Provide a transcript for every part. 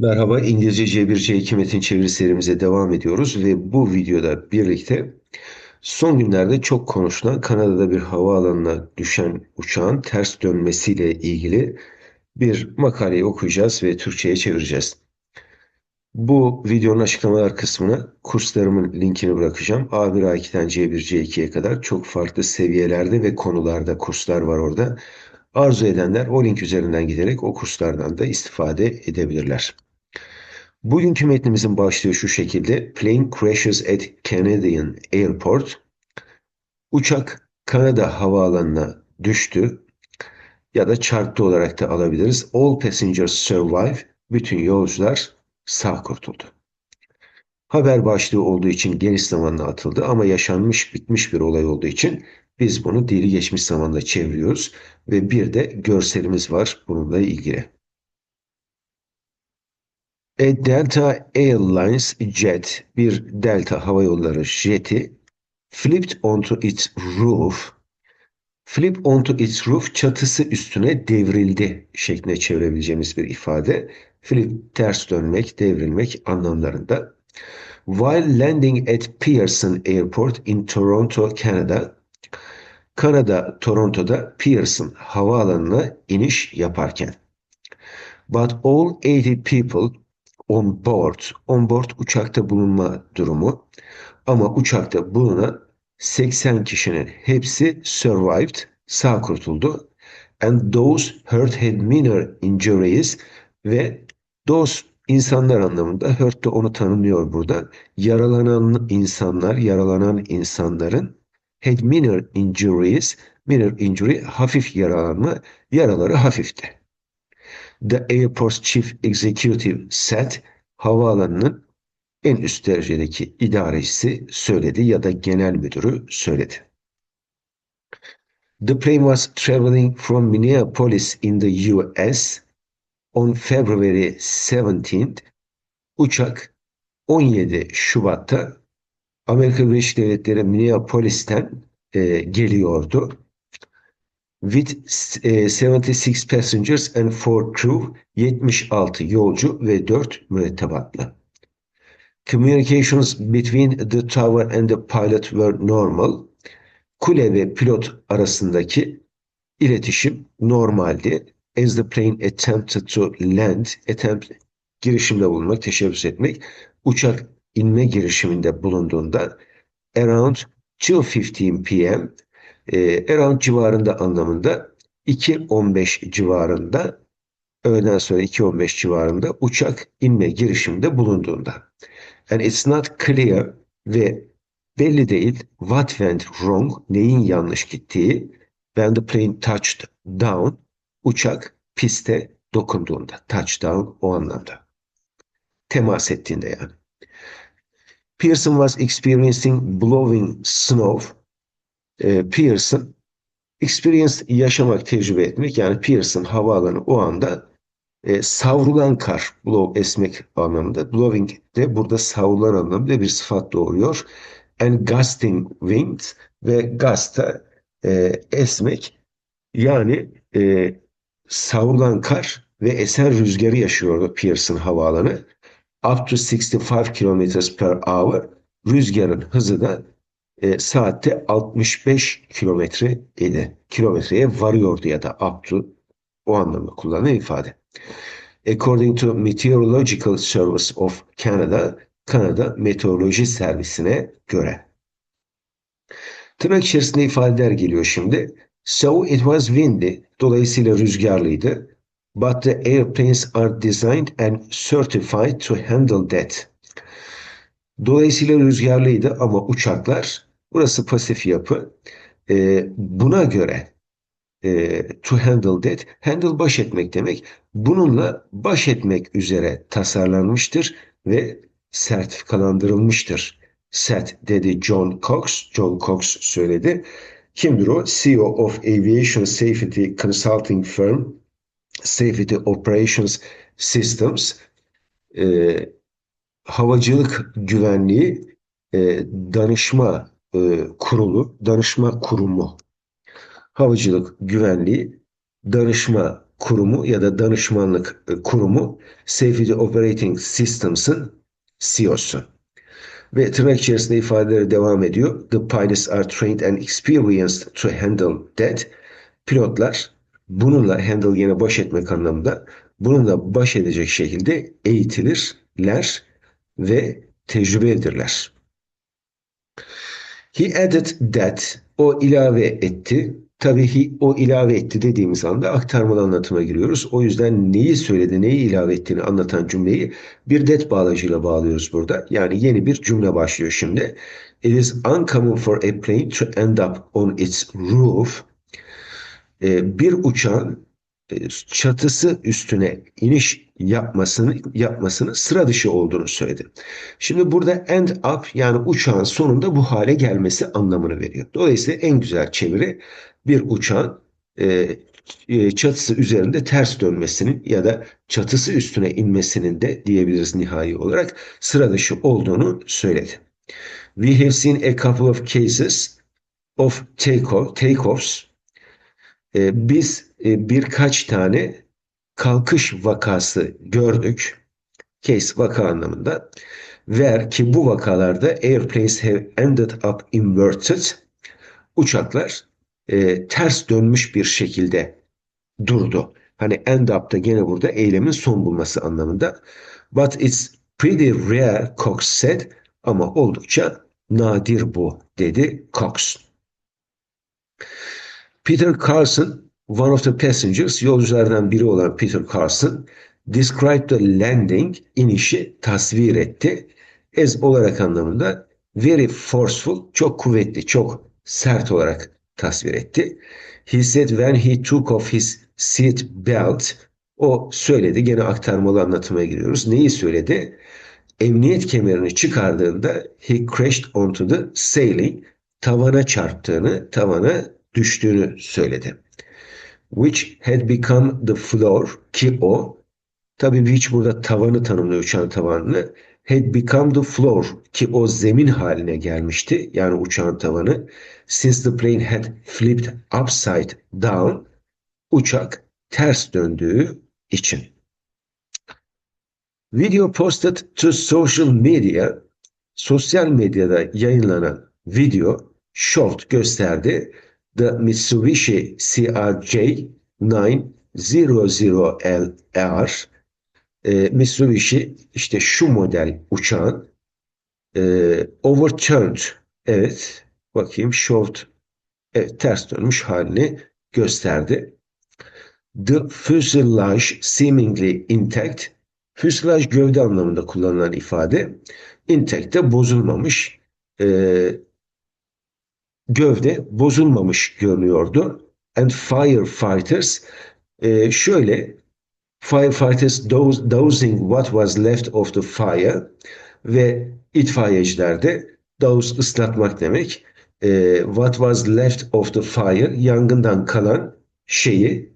Merhaba, İngilizce C1 C2 metin çeviri serimize devam ediyoruz ve bu videoda birlikte son günlerde çok konuşulan Kanada'da bir havaalanına düşen uçağın ters dönmesiyle ilgili bir makaleyi okuyacağız ve Türkçe'ye çevireceğiz. Bu videonun açıklamalar kısmına kurslarımın linkini bırakacağım. A1, A2'den C1, C2'ye kadar çok farklı seviyelerde ve konularda kurslar var orada. Arzu edenler o link üzerinden giderek o kurslardan da istifade edebilirler. Bugünkü metnimizin başlığı şu şekilde. Plane crashes at Canadian Airport. Uçak Kanada havaalanına düştü ya da çarptı olarak da alabiliriz. All passengers survive. Bütün yolcular sağ kurtuldu. Haber başlığı olduğu için geniş zamanla atıldı ama yaşanmış bitmiş bir olay olduğu için biz bunu dili geçmiş zamanda çeviriyoruz ve bir de görselimiz var bununla ilgili. A Delta Airlines jet, bir Delta Hava Yolları jeti flipped onto its roof. Flip onto its roof çatısı üstüne devrildi şeklinde çevirebileceğimiz bir ifade. Flip ters dönmek, devrilmek anlamlarında. While landing at Pearson Airport in Toronto, Canada, Kanada Toronto'da Pearson havaalanına iniş yaparken. But all 80 people on board, on board uçakta bulunma durumu. Ama uçakta bulunan 80 kişinin hepsi survived, sağ kurtuldu. And those hurt had minor injuries ve those insanlar anlamında hurt de onu tanımlıyor burada. Yaralanan insanlar, yaralanan insanların had minor injuries, minor injury hafif yaralanma, yaraları hafifti. The airport's chief executive said, havaalanının en üst derecedeki idarecisi söyledi ya da genel müdürü söyledi. The plane was traveling from Minneapolis in the US on February 17th. Uçak 17 Şubat'ta Amerika Birleşik Devletleri Minneapolis'ten e, geliyordu with 76 passengers and 4 crew 76 yolcu ve 4 mürettebatlı. Communications between the tower and the pilot were normal. Kule ve pilot arasındaki iletişim normaldi. As the plane attempted to land, attempt girişimde bulunmak, teşebbüs etmek, uçak inme girişiminde bulunduğunda around 2.15 p.m e, around civarında anlamında 2.15 civarında öğleden sonra 2.15 civarında uçak inme girişiminde bulunduğunda. And it's not clear ve belli değil what went wrong, neyin yanlış gittiği when the plane touched down, uçak piste dokunduğunda. Touchdown o anlamda. Temas ettiğinde yani. Pearson was experiencing blowing snow e, Pearson experience yaşamak, tecrübe etmek. Yani Pearson havaalanı o anda e, savrulan kar, blow esmek anlamında. Blowing de burada savrulan anlamında bir sıfat doğuruyor. And gusting winds ve gust e, esmek. Yani e, savrulan kar ve esen rüzgarı yaşıyordu Pearson havaalanı. Up to 65 km per hour rüzgarın hızı da e, saatte 65 kilometre ile kilometreye varıyordu ya da up to o anlamda kullanılan ifade. According to Meteorological Service of Canada, Kanada Meteoroloji Servisine göre. Tırnak içerisinde ifadeler geliyor şimdi. So it was windy, dolayısıyla rüzgarlıydı. But the airplanes are designed and certified to handle that. Dolayısıyla rüzgarlıydı ama uçaklar Burası pasif yapı. E, buna göre e, to handle that, handle baş etmek demek. Bununla baş etmek üzere tasarlanmıştır ve sertifikalandırılmıştır. Set dedi John Cox. John Cox söyledi. Kimdir o? CEO of Aviation Safety Consulting Firm, Safety Operations Systems, e, havacılık güvenliği e, danışma e, kurulu, danışma kurumu, havacılık güvenliği danışma kurumu ya da danışmanlık e, kurumu Safety Operating Systems'ın CEO'su. Ve tırnak içerisinde ifadeleri devam ediyor. The pilots are trained and experienced to handle that. Pilotlar bununla handle yine baş etmek anlamında bununla baş edecek şekilde eğitilirler ve tecrübelidirler. He added that o ilave etti. Tabii he, o ilave etti dediğimiz anda aktarmalı anlatıma giriyoruz. O yüzden neyi söyledi, neyi ilave ettiğini anlatan cümleyi bir that bağlacıyla bağlıyoruz burada. Yani yeni bir cümle başlıyor şimdi. It is uncommon for a plane to end up on its roof. Ee, bir uçağın e, çatısı üstüne iniş yapmasını yapmasını sıra dışı olduğunu söyledi. Şimdi burada end up yani uçağın sonunda bu hale gelmesi anlamını veriyor. Dolayısıyla en güzel çeviri bir uçağın e, e, çatısı üzerinde ters dönmesinin ya da çatısı üstüne inmesinin de diyebiliriz nihai olarak sıra dışı olduğunu söyledi. We have seen a couple of cases of take-off, take-offs. E, biz e, birkaç tane kalkış vakası gördük. Case vaka anlamında. Where ki bu vakalarda airplanes have ended up inverted. Uçaklar e, ters dönmüş bir şekilde durdu. Hani end up da gene burada eylemin son bulması anlamında. But it's pretty rare Cox said ama oldukça nadir bu dedi Cox. Peter Carson one of the passengers, yolculardan biri olan Peter Carson, described the landing, inişi tasvir etti. As olarak anlamında very forceful, çok kuvvetli, çok sert olarak tasvir etti. He said when he took off his seat belt, o söyledi, gene aktarmalı anlatmaya giriyoruz. Neyi söyledi? Emniyet kemerini çıkardığında he crashed onto the ceiling, tavana çarptığını, tavana düştüğünü söyledi which had become the floor ki o tabii which burada tavanı tanımlıyor uçağın tavanını had become the floor ki o zemin haline gelmişti yani uçağın tavanı. Since the plane had flipped upside down uçak ters döndüğü için. Video posted to social media sosyal medyada yayınlanan video short gösterdi the Mitsubishi CRJ 900LR e, Mitsubishi işte şu model uçağın e, overturned evet bakayım short evet, ters dönmüş halini gösterdi. The fuselage seemingly intact fuselage gövde anlamında kullanılan ifade intact de bozulmamış. E, gövde bozulmamış görünüyordu. And firefighters e, şöyle firefighters dozing what was left of the fire ve itfaiyeciler de douse ıslatmak demek. E, what was left of the fire yangından kalan şeyi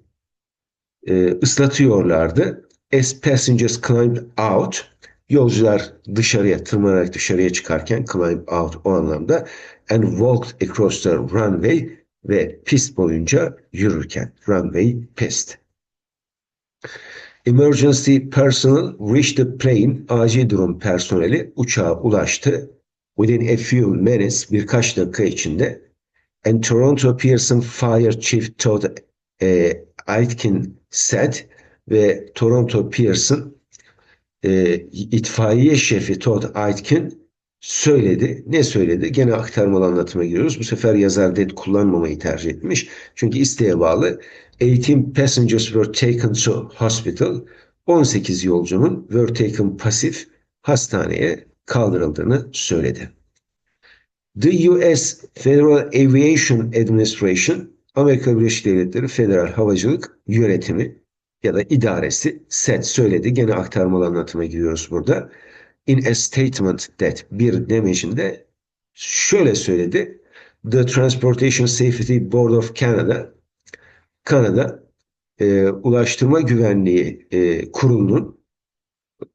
e, ıslatıyorlardı. As passengers climbed out Yolcular dışarıya tırmanarak dışarıya çıkarken climb out o anlamda and walked across the runway ve pist boyunca yürürken runway pist. Emergency personnel reached the plane. Acil durum personeli uçağa ulaştı. Within a few minutes birkaç dakika içinde and Toronto Pearson Fire Chief Todd e, Aitken said ve Toronto Pearson e, itfaiye şefi Todd Aitken söyledi. Ne söyledi? Gene aktarmalı anlatıma giriyoruz. Bu sefer yazar dead kullanmamayı tercih etmiş. Çünkü isteğe bağlı. 18 passengers were taken to hospital. 18 yolcunun were taken pasif hastaneye kaldırıldığını söyledi. The US Federal Aviation Administration Amerika Birleşik Devletleri Federal Havacılık Yönetimi ya da idaresi set söyledi. Gene aktarmalı anlatıma giriyoruz burada. In a statement that bir demecinde şöyle söyledi. The Transportation Safety Board of Canada Kanada e, Ulaştırma Güvenliği e, Kurulu'nun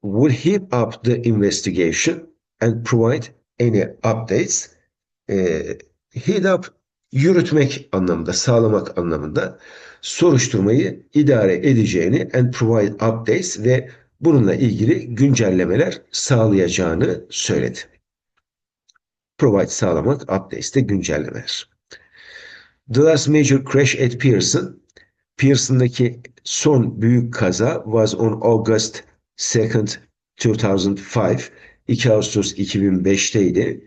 will heap up the investigation and provide any updates. E, heat up yürütmek anlamında, sağlamak anlamında soruşturmayı idare edeceğini and provide updates ve bununla ilgili güncellemeler sağlayacağını söyledi. Provide sağlamak, updates de güncellemeler. The last major crash at Pearson. Pearson'daki son büyük kaza was on August 2nd, 2005. 2 Ağustos 2005'teydi.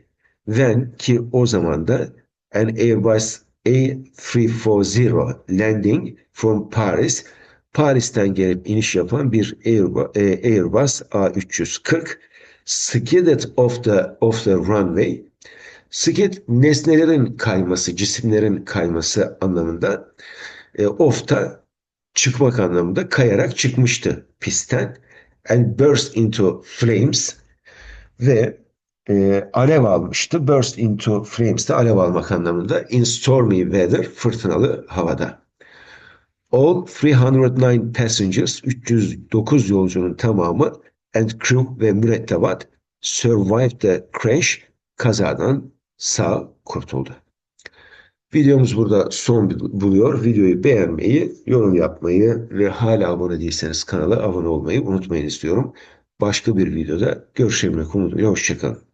When ki o zaman da an Airbus A340 landing from Paris. Paris'ten gelip iniş yapan bir Airbus A340 skidded off the, off the runway. Skid nesnelerin kayması, cisimlerin kayması anlamında e, off'ta çıkmak anlamında kayarak çıkmıştı pistten. And burst into flames ve e, alev almıştı. Burst into flames de alev almak anlamında. In stormy weather, fırtınalı havada. All 309 passengers, 309 yolcunun tamamı and crew ve mürettebat survived the crash, kazadan sağ kurtuldu. Videomuz burada son buluyor. Videoyu beğenmeyi, yorum yapmayı ve hala abone değilseniz kanala abone olmayı unutmayın istiyorum. Başka bir videoda görüşmek umuduyla. Hoşçakalın.